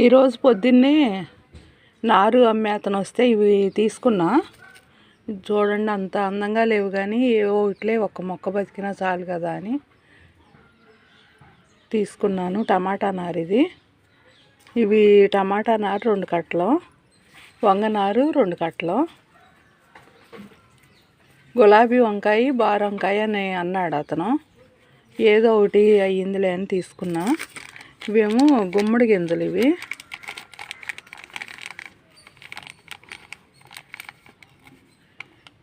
ఈరోజు పొద్దున్నే నారు అమ్మే అతను వస్తే ఇవి తీసుకున్నా. చూడండి అంత అందంగా లేవు కానీ ఏవో ఇట్లే ఒక్క మొక్క బతికినా చాలు కదా అని తీసుకున్నాను. టమాటా నారు ఇది. ఇవి టమాటా నారు రెండు కట్టలు వంగ నారు రెండు కట్టలు. గులాబీ వంకాయ బార వంకాయ అని అన్నాడు అతను. ఏదో ఒకటి అయ్యిందిలే అని తీసుకున్నా. ఇవేమో గుమ్మడి గింజలు ఇవి.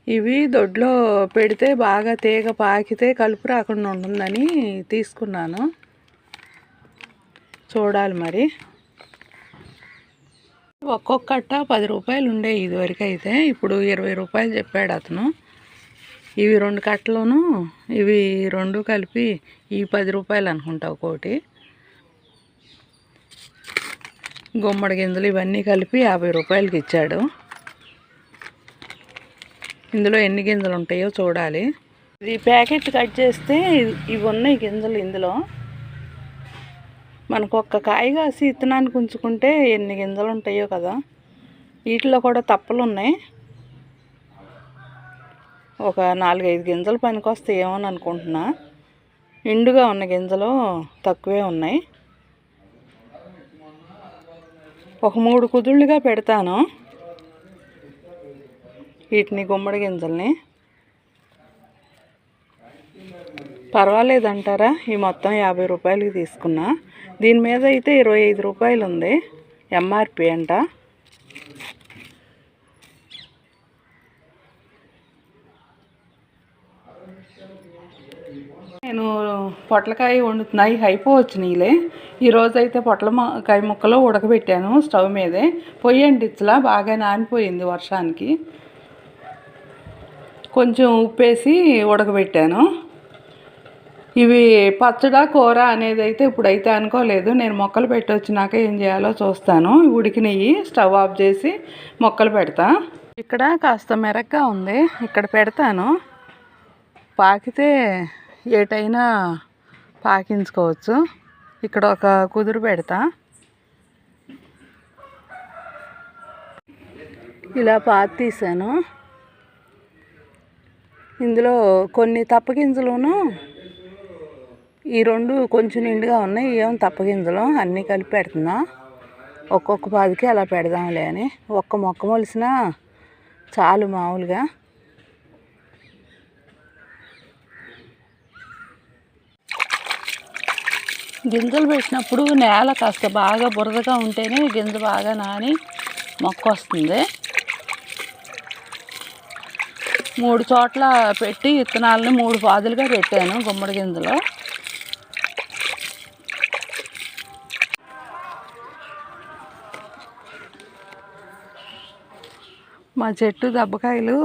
ఇవి దొడ్లో పెడితే బాగా తీగ పాకితే కలుపు రాకుండా ఉంటుందని తీసుకున్నాను. చూడాలి మరి. ఒక్కొక్క కట్ట పది రూపాయలు ఉండే ఇదివరకు అయితే ఇప్పుడు ఇరవై రూపాయలు చెప్పాడు అతను. ఇవి రెండు కట్టలోను ఇవి రెండు కలిపి ఈ పది రూపాయలు అనుకుంటా ఒకటి గుమ్మడి గింజలు ఇవన్నీ కలిపి యాభై రూపాయలకి ఇచ్చాడు. ఇందులో ఎన్ని గింజలు ఉంటాయో చూడాలి. ఇది ప్యాకెట్ కట్ చేస్తే ఇవి- ఉన్నాయి గింజలు ఇందులో. మనకు ఒక్క కాయ కాసి ఇత్తనానికి ఉంచుకుంటే ఎన్ని గింజలు ఉంటాయో కదా. వీటిలో కూడా తప్పలు ఉన్నాయి. ఒక నాలుగైదు గింజలు పనికొస్తాయేమో అని అనుకుంటున్నా. ఎండుగా ఉన్న గింజలు తక్కువే ఉన్నాయి. ఒక మూడు కుదుళ్ళుగా పెడతాను. వీటిని గుమ్మడి గింజల్ని. పర్వాలేదంటారా? ఈ మొత్తం యాభై రూపాయలకి తీసుకున్నా. దీని మీద అయితే ఇరవై ఐదు రూపాయలు ఉంది ఎంఆర్పి అంట. నేను పొట్లకాయ వండుతున్నాయి హైపో వచ్చినాయిలే. ఈరోజు అయితే పొట్లకాయ ముక్కలు ఉడకబెట్టాను స్టవ్ మీదే. పొయ్యి అంటించలా బాగా నానిపోయింది వర్షానికి. కొంచెం ఉప్పేసి ఉడకబెట్టాను. ఇవి పచ్చడా కూర అనేది అయితే ఇప్పుడైతే అనుకోలేదు. నేను మొక్కలు పెట్టి వచ్చినాక ఏం చేయాలో చూస్తాను. ఉడికినవి స్టవ్ ఆఫ్ చేసి మొక్కలు పెడతా. ఇక్కడ కాస్త మెరగ్గా ఉంది. ఇక్కడ పెడతాను. పాకితే ఏటైనా పాకించుకోవచ్చు. ఇక్కడ ఒక కుదురు పెడతా. ఇలా పాతి తీసాను. ఇందులో కొన్ని తప్పగింజలును ఈ రెండు కొంచెం నిండుగా ఉన్నాయి ఏం తప్పగింజలు అన్నీ కలిపి పెడుతున్నా. ఒక్కొక్క పాదికి అలా పెడదాంలే అని. ఒక్క మొక్క మొలిసినా చాలు మామూలుగా. గింజలు పెట్టినప్పుడు నేల కాస్త బాగా బురదగా ఉంటేనే గింజ బాగా నాని మొక్క వస్తుంది. మూడు చోట్ల పెట్టి విత్తనాలని మూడు పాదులుగా పెట్టాను గుమ్మడి గింజలు. మా చెట్టు దెబ్బకాయలు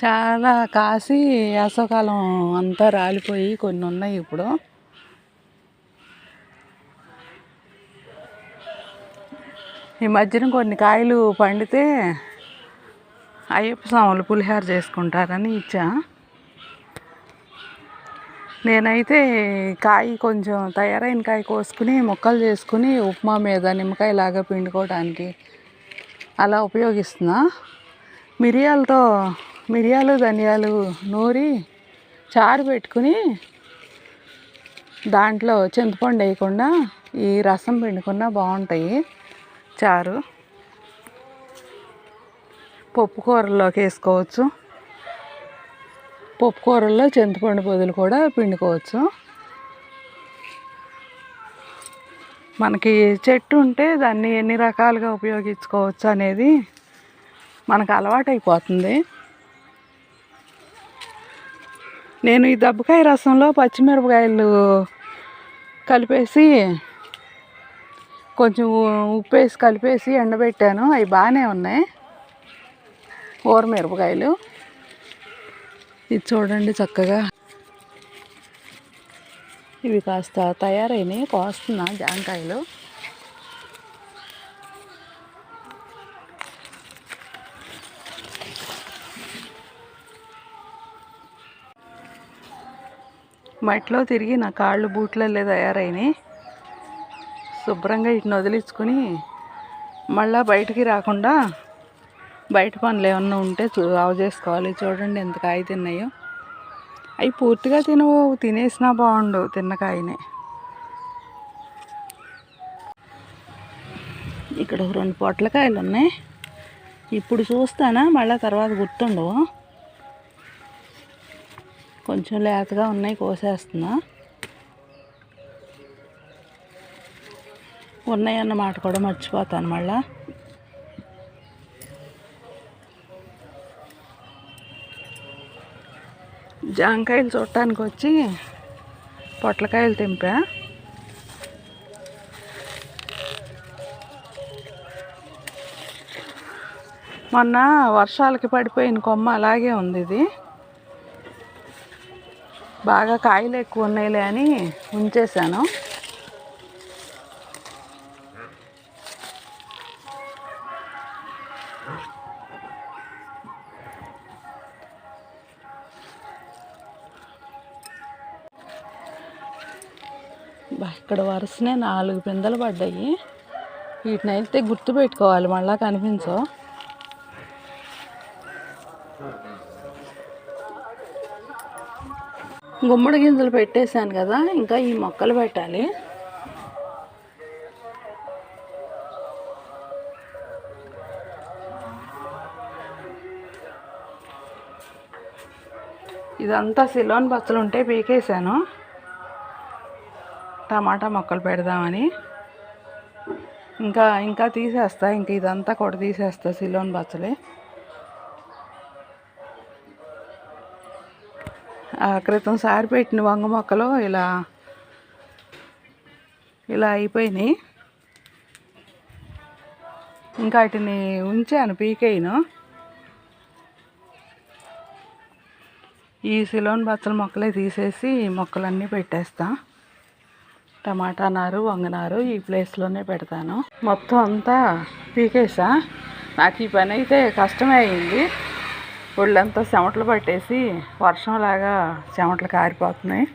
చాలా కాసి వేసవకాలం అంతా రాలిపోయి కొన్ని ఉన్నాయి ఇప్పుడు. ఈ మధ్యన కొన్ని కాయలు పండితే అయ్యప్ప స్వాములు పులిహార చేసుకుంటారని ఇచ్చా. నేనైతే కాయ కొంచెం తయారైన కాయ కోసుకుని ముక్కలు చేసుకుని ఉప్మా మీద నిమ్మకాయ లాగా పిండుకోవడానికి అలా ఉపయోగిస్తున్నా. మిరియాలతో మిరియాలు ధనియాలు నూరి చారు పెట్టుకుని దాంట్లో చింతపండు వేయకుండా ఈ రసం పిండుకున్నా బాగుంటాయి. చారు. పప్పు కూరల్లోకి వేసుకోవచ్చు. పప్పు కూరల్లో చింతపండు పొదులు కూడా పిండుకోవచ్చు. మనకి చెట్టు ఉంటే దాన్ని ఎన్ని రకాలుగా ఉపయోగించుకోవచ్చు అనేది మనకు అలవాటైపోతుంది. నేను ఈ దబ్బకాయ రసంలో పచ్చిమిరపకాయలు కలిపేసి కొంచెం ఉప్పు వేసి కలిపేసి ఎండబెట్టాను. అవి బాగానే ఉన్నాయి. ఊర మిరపకాయలు. ఇది చూడండి చక్కగా. ఇవి కాస్త తయారైనాయి. కోస్తున్నా జాంకాయలు. మట్లో తిరిగి నా కాళ్ళు బూట్లల్లే తయారైనాయి. శుభ్రంగా వీటిని వదిలించుకొని మళ్ళా బయటికి రాకుండా బయట పనులు ఏమన్నా ఉంటే చూ ఆవు చేసుకోవాలి. చూడండి ఎంత కాయ తిన్నాయో. అవి పూర్తిగా తినవు తినేసినా బాగుండు తిన్న కాయనే. ఇక్కడ ఒక రెండు పొట్లకాయలు ఉన్నాయి. ఇప్పుడు చూస్తానా మళ్ళీ తర్వాత గుర్తుండవు. కొంచెం లేతగా ఉన్నాయి కోసేస్తున్నా. ఉన్నాయన్న మాట కూడా మర్చిపోతాను మళ్ళా. జాంకాయలు చూడటానికి వచ్చి పొట్లకాయలు తెంపా. మొన్న వర్షాలకి పడిపోయిన కొమ్మ అలాగే ఉంది ఇది. బాగా కాయలు ఎక్కువ ఉన్నాయిలే అని ఉంచేశాను. ఇక్కడ వరుసనే నాలుగు పిందెలు పడ్డాయి. వీటిని అయితే గుర్తు పెట్టుకోవాలి మళ్ళా కనిపించవు. గుమ్మడి గింజలు పెట్టేశాను కదా ఇంకా ఈ మొక్కలు పెట్టాలి. ఇదంతా సిలోన్ బచ్చలు ఉంటే పీకేశాను. టమాటా మొక్కలు పెడదామని. ఇంకా ఇంకా తీసేస్తా ఇంకా ఇదంతా కూడా తీసేస్తా సిలోన్ బచ్చలే. ఆ క్రితం సారి పెట్టిన వంగ మొక్కలు ఇలా ఇలా అయిపోయినాయి. ఇంకా వాటిని ఉంచాను పీకేయను ఈ సిలోన్ బచ్చల మొక్కలే తీసేసి మొక్కలన్నీ పెట్టేస్తాను టమాటా నారు వంగనారు ఈ ప్లేస్లోనే పెడతాను. మొత్తం అంతా పీకేసా? నాకు ఈ పని అయితే కష్టమే అయింది. ఒళ్ళంతా చెమటలు పట్టేసి వర్షంలాగా చెమటలు కారిపోతున్నాయి.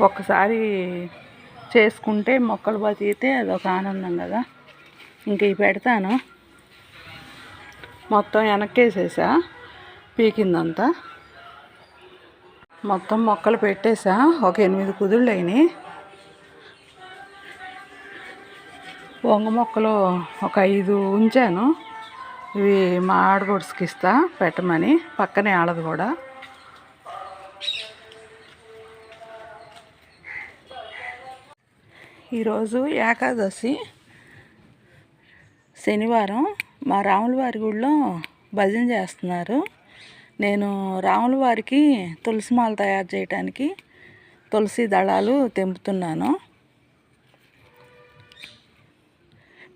ఒక్కసారి చేసుకుంటే మొక్కలు బతికితే అదొక ఆనందం కదా. ఇంక ఇవి పెడతాను. మొత్తం వెనక్కేసేసా? పీకిందంతా. మొత్తం మొక్కలు పెట్టేసా. ఒక ఎనిమిది కుదుళ్ళు అయినాయి. వంగ మొక్కలు ఒక ఐదు ఉంచాను. ఇవి మా ఆడగొడుసుకి ఇస్తా పెట్టమని. పక్కనే ఆడదు కూడా. ఈరోజు ఏకాదశి. శనివారం మా రాములవారి గుడిలో భజన చేస్తున్నారు. నేను రాముల వారికి తులసి మాల తయారు చేయడానికి తులసి దళాలు తెంపుతున్నాను.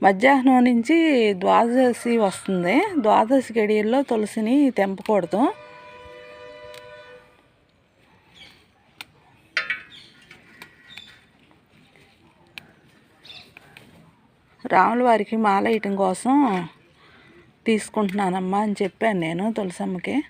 మధ్యాహ్నం నుంచి ద్వాదశి వస్తుంది. ద్వాదశి గడియల్లో తులసిని తెంపకూడదు. రాముల వారికి మాల వేయటం కోసం తీసుకుంటున్నానమ్మా అని చెప్పాను నేను తులసమ్మకి.